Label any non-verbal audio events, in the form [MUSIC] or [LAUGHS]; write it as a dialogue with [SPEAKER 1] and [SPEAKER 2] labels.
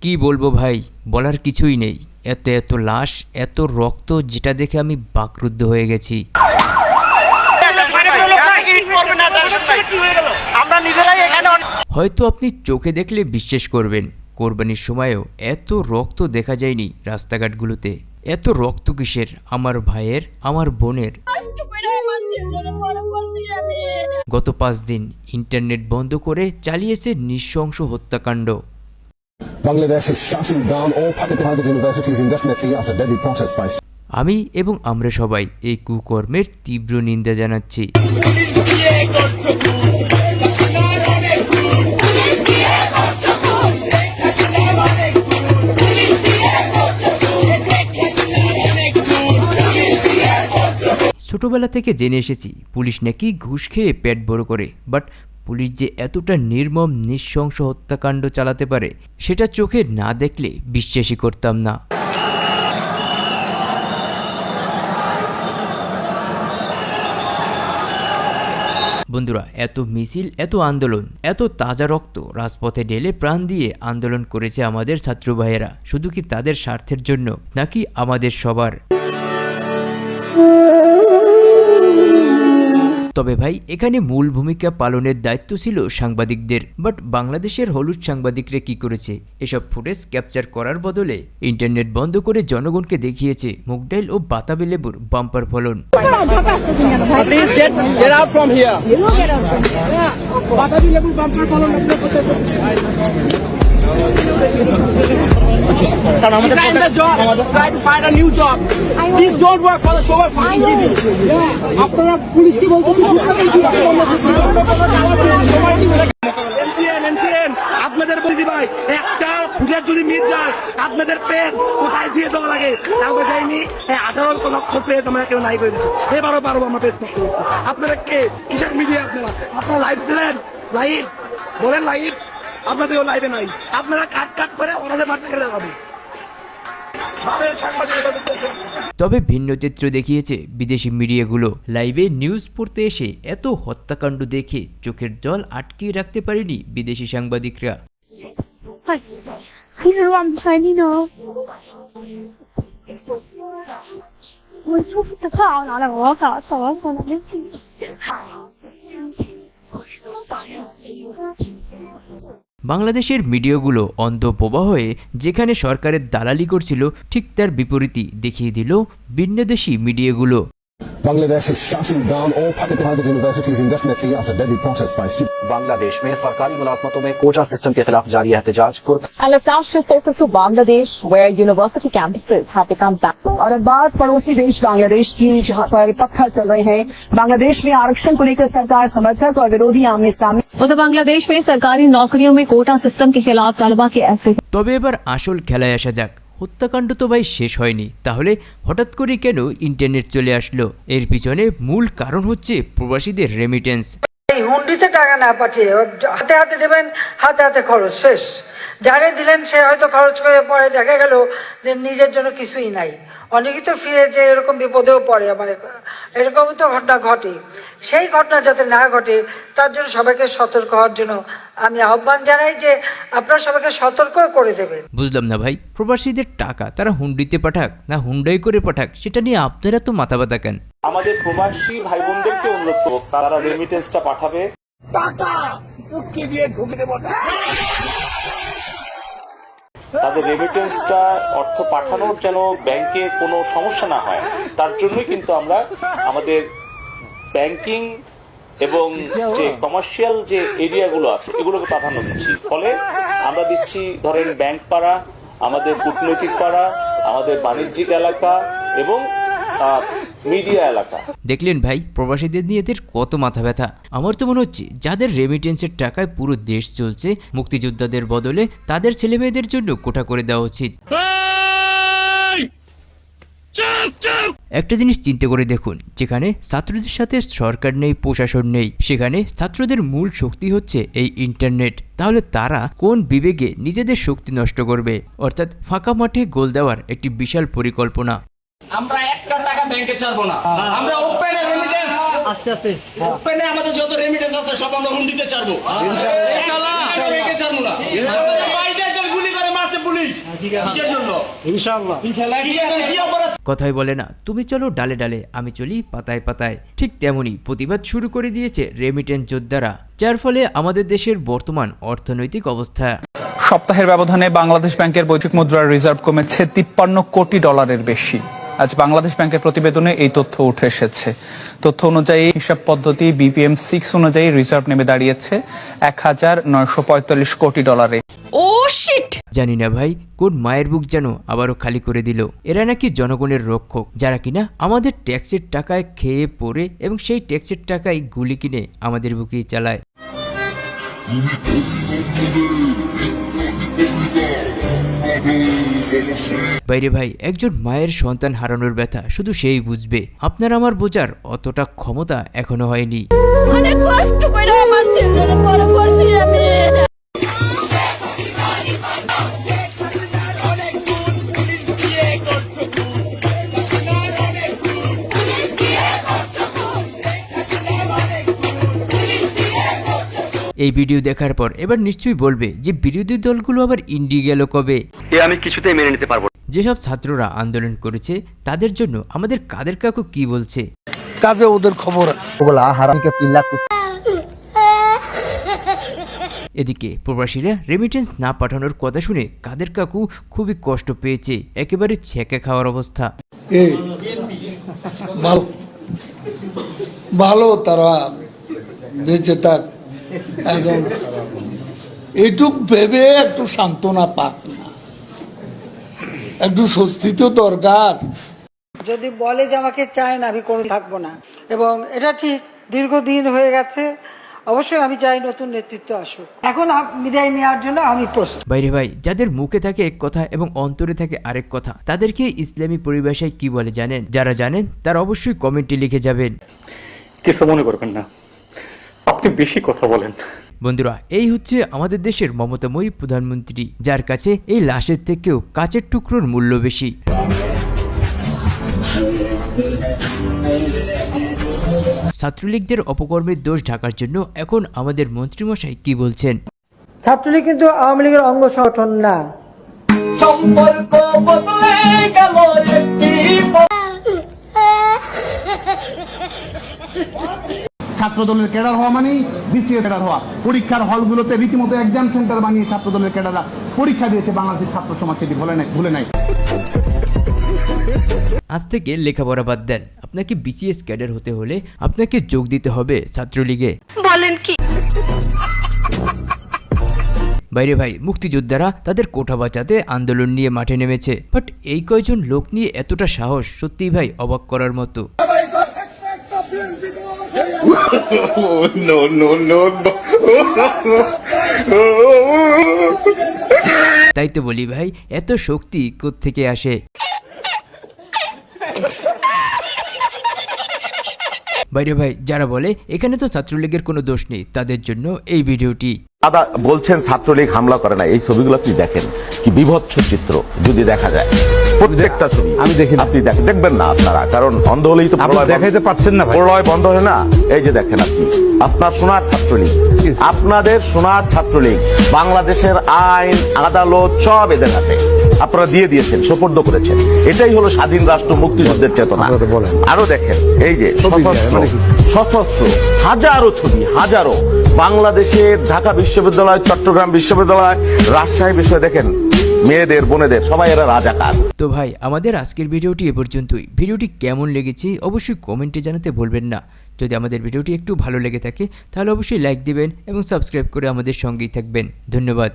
[SPEAKER 1] কি বলব ভাই? বলার কিছুই নেই। এত এত লাশ, এত রক্ত, যেটা দেখে আমি বাকরুদ্ধ হয়ে গেছি। হয়তো আপনি চোখে দেখলে বিশ্বাস করবেন, কোরবানির সময়ও এত রক্ত দেখা যায়নি রাস্তাঘাটগুলোতে। এত রক্ত কিসের? আমার ভাইয়ের, আমার বোনের। গত পাঁচ দিন ইন্টারনেট বন্ধ করে চালিয়েছে নৃশংস হত্যাকাণ্ড।
[SPEAKER 2] Bangladesh is shutting down all public private universities indefinitely after deadly protests by
[SPEAKER 1] আমি এবং আমরা সবাই এই কুকর্মের তীব্র নিন্দা জানাচ্ছি ছোটবেলা থেকে জেনে এসেছি পুলিশ নাকি ঘুষ খেয়ে পেট বড় করে বাট পুলিশ যে এতটা নির্মম, নিঃশংস হত্যাকাণ্ড চালাতে পারে, সেটা চোখে না দেখলে বিশ্বাসই করতাম না। বন্ধুরা, এত মিছিল, এত আন্দোলন, এত তাজা রক্ত রাজপথে ঢেলে প্রাণ দিয়ে আন্দোলন করেছে আমাদের ছাত্র ভাইয়েরা শুধু কি তাদের স্বার্থের জন্য, নাকি আমাদের সবার? তবে ভাই এখানে মূল ভূমিকা পালনের দায়িত্ব ছিল সাংবাদিকদের। বাট বাংলাদেশের হলুদ সাংবাদিকরা কি করেছে? এসব ফুটেজ ক্যাপচার করার বদলে ইন্টারনেট বন্ধ করে জনগণকে দেখিয়েছে মুগডাইল ও বাতাবি লেবুর বাম্পার ফলন।
[SPEAKER 3] বাম্পার ফলন আপনারা পুলিশকে বলতেছি আপনাদের বলছি ভাই একটা ফুটের যদি মিট যায় আপনাদের পেজ কোথায় দিয়ে দেওয়া লাগে? কাউকে যায়নি আঠারো লক্ষ পেজ আমরা কেউ নাই করে দিচ্ছি এবারও পারব আমরা পেজ আপনারা কে? কিসের মিডিয়া আপনারা? আপনারা লাইভ ছিলেন? লাইভ বলেন লাইভ আপনাদের লাইভে নাই। আপনারা কাট কাট করে ওনাদের বাচ্চা খেলে যাবে
[SPEAKER 1] তবে ভিন্ন চিত্র দেখিয়েছে বিদেশি মিডিয়াগুলো। লাইভে নিউজ পড়তে এসে এত হত্যাকাণ্ড দেখে চোখের জল আটকিয়ে রাখতে পারেনি বিদেশি সাংবাদিকরা। বাংলাদেশের মিডিয়াগুলো অন্ধ বোবা হয়ে যেখানে সরকারের দালালি করছিল, ঠিক তার বিপরীতই দেখিয়ে দিল ভিন্নদেশি মিডিয়াগুলো।
[SPEAKER 2] Bangladesh is shutting down all public private universities indefinitely after deadly protests by students.
[SPEAKER 4] Bangladesh में सरकारी मुलाजमतों में कोटा सिस्टम के खिलाफ जारी एहतजाज पूर्व
[SPEAKER 5] And let's now shift focus to Bangladesh, where university campuses have become back. और अब बात पड़ोसी देश बांग्लादेश की जहां पर पत्थर चल रहे हैं बांग्लादेश में आरक्षण को लेकर सरकार समर्थक और विरोधी आमने सामने
[SPEAKER 6] उधर बांग्लादेश में सरकारी नौकरियों में कोटा सिस्टम के खिलाफ तलबा के ऐसे
[SPEAKER 1] তবে এবার আসল খেলায় আসা যাক হত্যাকাণ্ড তো ভাই শেষ হয়নি। তাহলে হঠাৎ করে কেন ইন্টারনেট চলে আসলো? এর পিছনে মূল কারণ হচ্ছে প্রবাসীদের রেমিটেন্স
[SPEAKER 7] হুন্ডিতে টাকা না পাঠিয়ে হাতে হাতে দেবেন, হাতে হাতে খরচ, শেষ। যারে দিলেন সে হয়তো খরচ করে পরে দেখা গেল যে নিজের জন্য কিছুই নাই। অনেকেই তো ফিরে যে এরকম বিপদেও পড়ে আমার এরকম তো ঘটনা ঘটে সেই ঘটনা যাতে না ঘটে তার জন্য সবাইকে সতর্ক হওয়ার জন্য আমি আহ্বান জানাই যে আপনারা সবাইকে সতর্ক করে দেবেন।
[SPEAKER 1] বুঝলাম না ভাই প্রবাসীদের টাকা তারা হুন্ডিতে পাঠাক না হুন্ডাই করে পাঠাক সেটা নিয়ে আপনারা তো মাথা ব্যথা কেন?
[SPEAKER 8] আমাদের প্রবাসী ভাই বোনদেরকে অনুরোধ করব তারা রেমিটেন্সটা পাঠাবে। তাদের রেমিটেন্সটা অর্থ পাঠানোর যেন ব্যাংকে কোনো সমস্যা না হয়, তার জন্যই কিন্তু আমরা আমাদের ব্যাংকিং এবং যে কমার্শিয়াল যে এরিয়াগুলো আছে, এগুলোকে প্রাধান্য দিচ্ছি। ফলে আমরা দিচ্ছি ধরেন ব্যাংক পাড়া, আমাদের কূটনৈতিক পাড়া, আমাদের বাণিজ্যিক এলাকা এবং মিডিয়া এলাকা।
[SPEAKER 1] দেখলেন ভাই প্রবাসীদের নিয়ে এদের কত মাথা ব্যথা। আমার তো মনে হচ্ছে যাদের রেমিটেন্সের টাকায় পুরো দেশ চলছে মুক্তিযোদ্ধাদের বদলে তাদের ছেলেমেয়েদের জন্য কোঠা করে দেওয়া উচিত। একটা জিনিস চিন্তা করে দেখুন যেখানে ছাত্রদের সাথে সরকার নেই প্রশাসন নেই সেখানে ছাত্রদের মূল শক্তি হচ্ছে এই ইন্টারনেট তাহলে তারা কোন বিবেকে নিজেদের শক্তি নষ্ট করবে? অর্থাৎ ফাঁকা মাঠে গোল দেওয়ার একটি বিশাল পরিকল্পনা।
[SPEAKER 3] আমরা একটা টাকা ব্যাংকে ছাড়বো না। আমরা ওপেনে রেমিটেন্স আস্তে আস্তে। ওপেনে আমাদের যত রেমিটেন্স আছে সব আমরা হুন্ডিতে ছাড়বো। ইনশাআল্লাহ ব্যাংকে ছাড়বো না। আমাদের ভাইদের গুলি করে মারছে পুলিশ। কিসের জন্য? ইনশাআল্লাহ ইনশাআল্লাহ কি অপরাধ?
[SPEAKER 1] কথাই বলে না তুমি চলো ডালে ডালে আমি চলি পাতায় পাতায়। ঠিক তেমনি প্রতিবাদ শুরু করে দিয়েছে রেমিটেন্স যোদ্ধারা যার ফলে আমাদের দেশের বর্তমান অর্থনৈতিক অবস্থা।
[SPEAKER 9] সপ্তাহের ব্যবধানে বাংলাদেশ ব্যাংকের বৈশ্বিক মুদ্রার রিজার্ভ কমেছে তিপ্পান্ন কোটি ডলারের বেশি। আজ বাংলাদেশ ব্যাংকের প্রতিবেদনে এই তথ্য উঠে এসেছে। তথ্য অনুযায়ী হিসাব পদ্ধতি বিপিএম সিক্স অনুযায়ী রিজার্ভ নেমে দাঁড়িয়েছে এক হাজার নয়শো পঁয়তাল্লিশ কোটি ডলারে।
[SPEAKER 10] Oh shit!
[SPEAKER 1] জানি না ভাই কোন মায়ের বুক যেন আবারও খালি করে দিল। এরা নাকি জনগণের রক্ষক যারা কিনা আমাদের ট্যাক্সের টাকায় খেয়ে পড়ে এবং সেই ট্যাক্সের টাকায় গুলি কিনে আমাদের বুকেই চালায়। বাইরে ভাই, একজন মায়ের সন্তান হারানোর ব্যথা, শুধু সেই বুঝবে। আপনার আমার বোঝার অতটা ক্ষমতা এখনও হয়নি। এই ভিডিও দেখার পর এবার নিশ্চয়ই বলবে যে বিরোধী দলগুলো আবার ইন্ডি গেল কবে।
[SPEAKER 3] এ আমি কিছুতেই মেনে নিতে পারব
[SPEAKER 1] যেসব ছাত্ররা আন্দোলন করেছে তাদের জন্য আমাদের কাদের কাকু কি বলছে?
[SPEAKER 3] কাজে ওদের খবর আছে।
[SPEAKER 1] এদিকে প্রবাসীরা রেমিটেন্স না পাঠানোর কথা শুনে কাদের কাকু খুবই কষ্ট পেয়েছে একেবারে ছেঁকে খাওয়ার অবস্থা।
[SPEAKER 3] ভালো। ভালো তারা বেঁচে থাক। এটুক ভেবে একটু সান্ত্বনা পাক না। একটু স্বস্তি তো দরকার।
[SPEAKER 7] যদি বলে যে আমাকে চায় না আমি কোনো থাকব না। এবং এটা ঠিক দীর্ঘদিন হয়ে গেছে। অবশ্যই আমি চাই নতুন নেতৃত্ব আসুক। এখন বিদায় নেওয়ার জন্য আমি প্রস্তুত।
[SPEAKER 1] বাইরে ভাই যাদের মুখে থাকে এক কথা এবং অন্তরে থাকে আরেক কথা তাদেরকে ইসলামী পরিভাষায় কি বলে জানেন? যারা জানেন তারা অবশ্যই কমেন্টে লিখে যাবেন।
[SPEAKER 4] কিছু মনে করবেন না। আপনি বেশি কথা বলেন।
[SPEAKER 1] বন্ধুরা এই হচ্ছে আমাদের দেশের মমতাময়ী প্রধানমন্ত্রী যার কাছে এই লাশের থেকেও কাচের টুকরোর মূল্য বেশি। ছাত্রলীগদের অপকর্মের দোষ ঢাকার জন্য এখন আমাদের মন্ত্রীমশাই কি বলছেন?
[SPEAKER 7] ছাত্রলীগ কিন্তু আওয়ামী লীগের অঙ্গ সংগঠন না।
[SPEAKER 11] ছাত্র [LAUGHS] দলের ক্যাডার হওয়া মানেই বিসিএস ক্যাডার হওয়া। পরীক্ষার হলগুলোতে রীতিমতো এক্সাম সেন্টার বানিয়ে ছাত্র দলের ক্যাডাররা পরীক্ষা দিয়েছে বাংলাদেশের ছাত্র সমাজ সেটি ভুলে নাই ভুলে নাই।
[SPEAKER 1] আজ থেকে লেখাপড়া বাদ দেন। আপনাকে বিসিএস ক্যাডার হতে হলে আপনাকে যোগ দিতে হবে ছাত্রলীগে।
[SPEAKER 6] বলেন কি?
[SPEAKER 1] বাইরে ভাই মুক্তিযোদ্ধারা তাদের কোঠা বাঁচাতে আন্দোলন নিয়ে মাঠে নেমেছে। বাট এই কয়জন লোক নিয়ে এতটা সাহস সত্যিই ভাই অবাক করার মতো। [LAUGHS] তাই তো বলি ভাই এত শক্তি থেকে আসে? বাইরে ভাই যারা বলে এখানে তো ছাত্রলীগের কোনো দোষ নেই তাদের জন্য এই ভিডিওটি।
[SPEAKER 12] দাদা বলছেন ছাত্রলীগ হামলা করে না এই ছবিগুলো আপনি দেখেন কি বিভৎস চিত্র যদি দেখা যায়। প্রত্যেকটা ছবি।
[SPEAKER 11] আমি দেখি
[SPEAKER 12] আপনি দেখেন দেখবেন না আপনারা কারণ অন্ধ হলেই তো
[SPEAKER 11] দেখাইতে পারছেন না।
[SPEAKER 12] প্রলয় বন্ধ হয় না? এই যে দেখেন আপনি আপনার সোনার ছাত্রলীগ আপনাদের সোনার ছাত্রলীগ বাংলাদেশের আইন আদালত সব এদের হাতে। আপনারা দিয়ে দিয়েছেন সোপর্দ করেছেন। এটাই হলো স্বাধীন রাষ্ট্র মুক্তিযুদ্ধের চেতনা। আরও দেখেন এই যে সশস্ত্র
[SPEAKER 11] মানে
[SPEAKER 12] সশস্ত্র হাজারো ছবি হাজারো। বাংলাদেশের ঢাকা বিশ্ববিদ্যালয় চট্টগ্রাম বিশ্ববিদ্যালয় রাজশাহী বিষয়ে দেখেন মেয়েদের, বোনেদের, সবাই এরা রাজাকার।
[SPEAKER 1] তো ভাই, আমাদের আজকের ভিডিওটি এ পর্যন্তই। ভিডিওটি কেমন লেগেছে অবশ্যই কমেন্টে জানাতে ভুলবেন না। যদি আমাদের ভিডিওটি একটু ভালো লেগে থাকে, তাহলে অবশ্যই লাইক দিবেন এবং সাবস্ক্রাইব করে আমাদের সঙ্গেই থাকবেন। ধন্যবাদ।